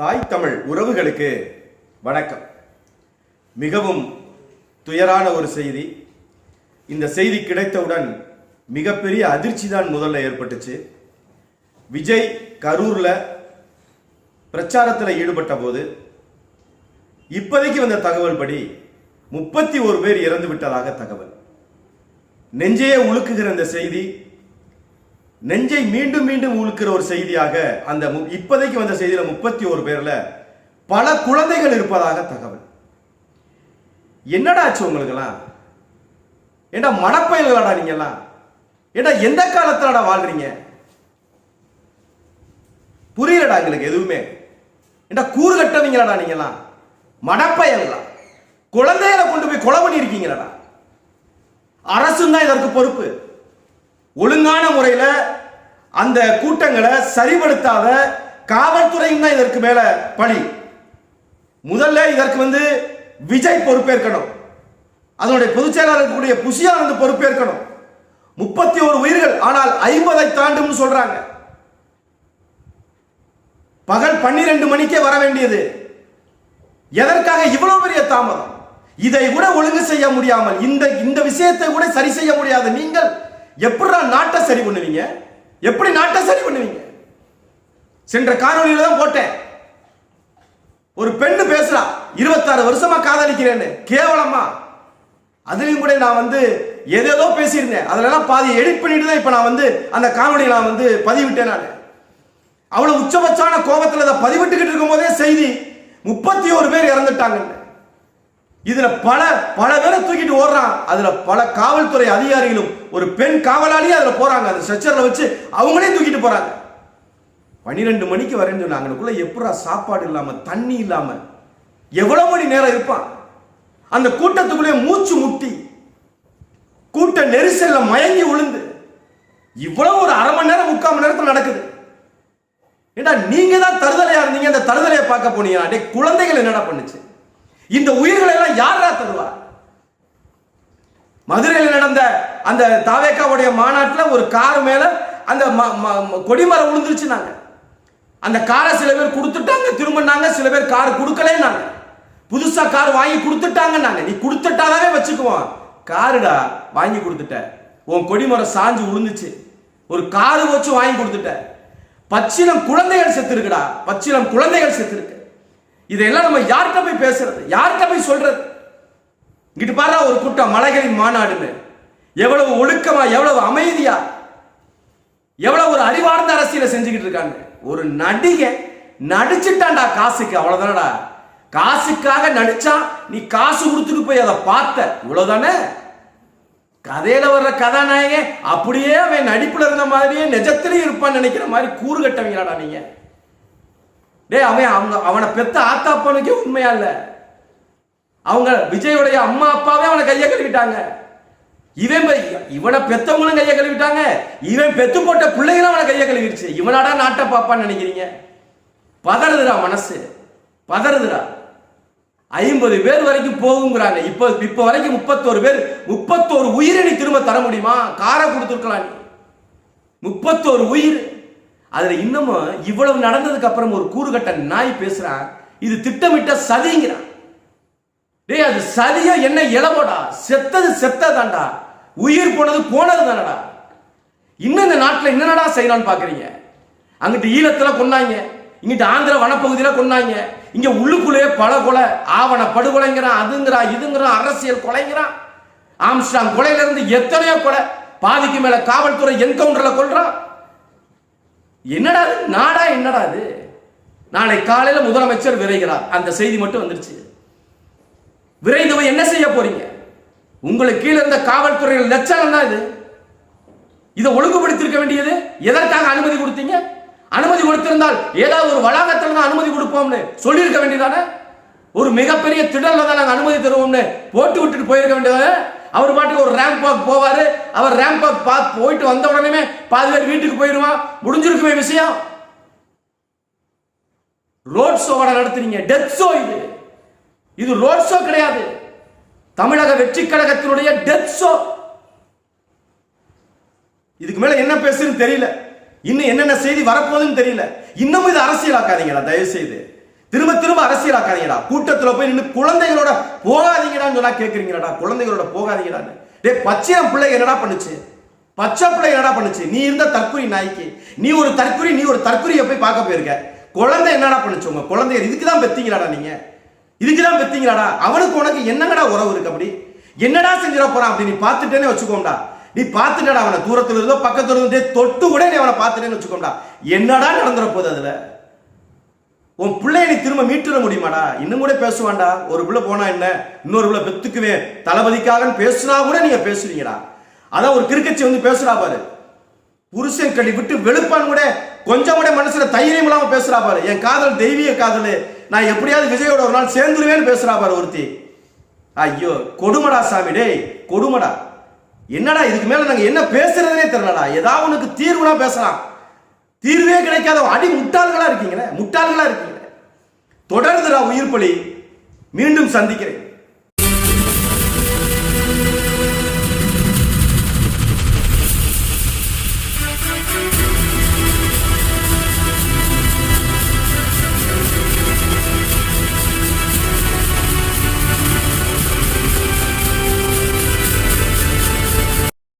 தாய் தமிழ் உறவுகளுக்கு வணக்கம். மிகவும் துயரான ஒரு செய்தி. இந்த செய்தி கிடைத்தவுடன் மிகப்பெரிய அதிர்ச்சி தான் முதல்ல ஏற்பட்டுச்சு. விஜய் கரூரில் பிரச்சாரத்தில் ஈடுபட்ட போது இப்போதைக்கு வந்த தகவல் படி முப்பத்தி ஒரு பேர் இறந்து விட்டதாக தகவல். நெஞ்சையே உழுக்குகிற இந்த செய்தி நெஞ்சை மீண்டும் மீண்டும் உழுக்கிற ஒரு செய்தியாக அந்த மு- இப்போதைக்கு வந்த செய்தியில் முப்பத்தி ஒரு பேர்ல பல குழந்தைகள் இருப்பதாக தகவல். என்னடா ஆச்சு உங்களுக்கெல்லாம்? ஏண்டா மடப்பயல்களாடா நீங்கெல்லாம்? ஏண்டா எந்த காலத்துலடா வாழ்றீங்க? புரியலடா எங்களுக்கு எதுவுமே. ஏண்டா கூறு கட்டவீங்களாடா நீங்கெல்லாம்? மடப்பயல்களா குழந்தைகளை கொண்டு போய் கொலை பண்ணியிருக்கீங்களாடா? அரசு தான் இதற்கு பொறுப்பு. ஒழுங்கான முறையில் அந்த கூட்டங்களை சரிபடுத்தாத காவல்துறையும் தான் இதற்கு மேல பணி. முதல்ல இதற்கு வந்து விஜய் பொறுப்பேற்கணும். அதனுடைய பொதுச் செயலாளர் இருக்கக்கூடிய புஷியானந்த் பொறுப்பேற்கணும். முப்பத்தி ஒரு உயிர்கள் ஆனால் ஐம்பதை தாண்டும் சொல்றாங்க. பகல் பன்னிரண்டு மணிக்கே வர வேண்டியது. எதற்காக இவ்வளவு பெரிய தாமதம்? இதை கூட ஒழுங்கு செய்ய முடியாமல் இந்த இந்த விஷயத்தை கூட சரி செய்ய முடியாத. நீங்கள் எப்படிடா நாட்டை சரி பண்ணுவீங்க? எப்படி நாட்டை சரி பண்ணுவீங்க? சென்ற காணொலியில தான் போட்டேன். ஒரு பெண்ணு பேசுறா இருபத்தாறு வருஷமா காதலிக்கிறேன்னு கேவலமா? அதுலயும் கூட நான் வந்து எதேதோ பேசியிருந்தேன். அதுலலாம் பாதி எடிட் பண்ணிட்டு தான் இப்ப நான் வந்து அந்த காணொலியை நான் வந்து பதிவிட்டேன் நான். அவ்வளவு உச்சபட்சமான கோபத்துல அதை பதிவிட்டுக்கிட்டு இருக்கும் போதே செய்தி முப்பத்தி ஒரு பேர் இறந்துட்டாங்க இதுல பல பல பேரை தூக்கிட்டு ஓடுறான். அதுல பல காவல்துறை அதிகாரிகளும் ஒரு பெண் காவலாளியே அதுல போறாங்க. அந்த ஸ்ட்ரெச்சர்ல வச்சு அவங்களே தூக்கிட்டு போறாங்க. பன்னிரெண்டு மணிக்கு வரேன்னு சொன்னாங்க. அங்கனுக்குள்ள எப்படா சாப்பாடு இல்லாம தண்ணி இல்லாம எவ்வளவு மணி நேரம் இருப்பான்? அந்த கூட்டத்துக்குள்ளே மூச்சு முட்டி கூட்ட நெரிசல்ல மயங்கி விழுந்து இவ்வளவு ஒரு அரை மணி நேரம் முக்கால் மணி நேரத்தில் நடக்குது. ஏன்னா நீங்க தான் தருதலையா இருந்தீங்க? அந்த தருதலையை பார்க்க போனீங்க டே குழந்தைகள் என்னடா பண்ணுச்சு? இந்த உயிர்களை எல்லாம் யாரா தருவா மதுரையில் நடந்த அந்த தாவேக்காவுடைய மாநாட்டில் ஒரு கார் மேல அந்த ம- ம- ம- அந்த காரை சில பேர் கொடுத்துட்டாங்க திரும்பினாங்க சில பேர் கார் கொடுக்கலேன்னாங்க. புதுசா கார் வாங்கி கொடுத்துட்டாங்கன்னாங்க நீ கொடுத்துட்டாவே வச்சுக்குவோம். காருடா வாங்கி கொடுத்துட்ட. உன் கொடிமரம் சாஞ்சு விழுந்துச்சு ஒரு காரு வச்சு வாங்கி கொடுத்துட்ட. பச்சிலம் குழந்தைகள் செத்து இருக்குடா பச்சிலம் குழந்தைகள் செத்து இருக்கு இதெல்லாம் நம்ம யார்கிட்ட போய் பேசுறது? யார்கிட்ட போய் சொல்றது? இங்கிட்டு பாரு ஒரு கூட்டம் மலைகளின் மாநாடுன்னு. எவ்வளவு ஒழுக்கமா எவ்வளவு அமைதியா எவ்வளவு ஒரு அறிவார்ந்த அரசியலை செஞ்சுக்கிட்டு இருக்காங்க. ஒரு நடிகை நடிச்சுட்டான்டா காசுக்கு. அவ்வளவுதானடா. காசுக்காக நடிச்சா நீ காசு கொடுத்துட்டு போய் அதை பார்த்த. இவ்வளவுதானே? கதையில வர்ற கதாநாயகன் அப்படியே அவன் நடிப்புல இருந்த மாதிரியே நிஜத்திலையும் இருப்பான்னு நினைக்கிற மாதிரி கூறு கட்டவங்களாடா நீங்க. டேய் அவன் அவங்க அவனை பெத்த ஆத்தாப்பனுக்கே உண்மையா இல்ல. அவங்க விஜயோடைய அம்மா அப்பாவே அவனை கையை கழுவிட்டாங்க. இவன் இவனை பெத்தவங்களும் கையை கழுவிட்டாங்க. இவன் பெத்து போட்ட பிள்ளைகளும் அவனை கையை கழுவிடுச்சு. இவனாடா நாட்டை பாப்பான்னு நினைக்கிறீங்க? பதறுதுடா மனசு. பதறுதுடா. ஐம்பது பேர் வரைக்கும் போகுங்கிறாங்க. இப்போ இப்போ வரைக்கும் முப்பத்தோரு பேர் முப்பத்தோரு உயிரை நீ திரும்ப தர முடியுமா? காரை கொடுத்துருக்கலாம் நீ. முப்பத்தோரு உயிர். அதில் இன்னமும் இவ்வளவு நடந்ததுக்கு அப்புறம் ஒரு கூறுகட்ட நாய் பேசுகிறான் இது திட்டமிட்ட சதிங்கிறான். டேய் அது சதியா என்ன இளவோடா செத்தது செத்ததாண்டா. உயிர் போனது போனது தானடா இன்னும் இந்த நாட்டில் என்னடா செய்யலாம்னு பார்க்குறீங்க அங்கிட்டு ஈழத்தில் கொண்டாங்க இங்கிட்டு ஆந்திர வனப்பகுதியில் கொண்டாங்க இங்கே உள்ளுக்குள்ளேயே பல கொலை ஆவண படுகொலைங்கிறான் அதுங்கிறான் இதுங்கிறான் அரசியல் கொலைங்கிறான். ஆம்ஸ்டாங் கொலையிலேருந்து எத்தனையோ கொலை பாதிக்கு மேலே காவல்துறை என்கவுண்டரில் கொள்கிறான் என்னடா இது? நாடா என்னடா இது? நாளை காலையில் முதலமைச்சர் விரைகிறார். அந்த செய்தி மட்டும் வந்துருச்சு. விரைந்து போய் என்ன செய்ய போறீங்க? உங்களுக்கு கீழே இருந்த காவல்துறையில் லட்சணம் தான் இது. இதை ஒழுங்குபடுத்திருக்க வேண்டியது எதற்காக அனுமதி கொடுத்தீங்க? அனுமதி கொடுத்திருந்தால் ஏதாவது ஒரு வளாகத்தில் தான் அனுமதி கொடுப்போம்னு சொல்லியிருக்க வேண்டியதானே? ஒரு மிகப்பெரிய திடல்ல தான் நாங்கள் அனுமதி தருவோம்னு போட்டு விட்டுட்டு போயிருக்க வேண்டியதானே? அவர் பாட்டுக்கு ஒரு ரேம்ப் வாக் போவாரு. அவர் ரேம்ப் வாக் பார்த்து போயிட்டு வந்த உடனே பாதி பேர் வீட்டுக்கு போயிடுவான் முடிஞ்சிருக்குமே விஷயம். ரோட் ஷோவோட நடத்துறீங்க டெத் ஷோ இது. இது ரோட் ஷோ கிடையாது. தமிழக வெற்றி கழகத்தினுடைய டெத் ஷோ இதுக்கு மேல என்ன பேசுன்னு தெரியல. இன்னும் என்னென்ன செய்தி வரப்போகுதுன்னு தெரியல. இன்னமும் இது அரசியலாக்காதீங்களா? தயவு செய்து திரும்ப திரும்ப அரசியலாக்காதீங்கடா. கூட்டத்தில் போய் நின்று குழந்தைகளோட போகாதீங்கடான்னு சொன்னா கேக்குறீங்கடா குழந்தைகளோட போகாதீங்கடான்னு. டேய் பச்சையம் பிள்ளை என்னடா பண்ணுச்சு? பச்சை பிள்ளை என்னடா பண்ணுச்சு? நீ இருந்த தற்குறி நாய்க்கு. நீ ஒரு தற்குறி நீ ஒரு தற்குறியை போய் பார்க்க போயிருக்க. குழந்தை என்னடா பண்ணுச்சு உங்க குழந்தைய? இதுக்கு தான் பெத்தீங்களாடா நீங்க? இதுக்கு தான் பெத்தீங்களாடா? அவனுக்கு உனக்கு என்னங்கடா உறவு இருக்கு அப்படி? என்னடா செஞ்சிட போறான் அப்படி? நீ பார்த்துட்டேனே வச்சுக்கோம்டா. நீ பார்த்துட்டடா அவனை. தூரத்துல இருந்தோ பக்கத்துல இருந்தே தொட்டு கூட நீ அவனை பார்த்துட்டேன்னு வச்சுக்கோம்டா. என்னடா நடந்துட போகுது அதுல? உன் பிள்ளைய நீ திரும்ப மீட்டுற முடியுமாடா? இன்னும் கூட பேசுவான்டா. ஒரு பிள்ளை போனா என்ன? இன்னொரு பிள்ளை பெத்துக்குவேன். தளபதிக்காக பேசுனா கூட நீங்க பேசுவீங்கடா. அதான் ஒரு கிரிக்கெட்சி வந்து பேசுறா பாரு. புருஷன் கழி விட்டு வெளுப்பான் கூட கொஞ்சம் கூட மனசுல தைரியம் இல்லாம பேசுறா பாரு. என் காதல் தெய்வீக காதல். நான் எப்படியாவது விஜயோட ஒரு நாள் சேர்ந்துருவேன்னு பேசுறா பாரு ஒருத்தி. ஐயோ கொடுமடா சாமி டேய் கொடுமடா. என்னடா இதுக்கு மேல நாங்க என்ன பேசுறதுனே தெரியலடா. ஏதாவது உனக்கு தீர்வுனா பேசலாம். தீர்வே கிடைக்காத அடி முட்டாள்களா இருக்கீங்களே முட்டாள்களா இருக்கீங்களே. தொடர்ந்துடா உயிர் பலி மீண்டும் சந்திக்கிறேன்.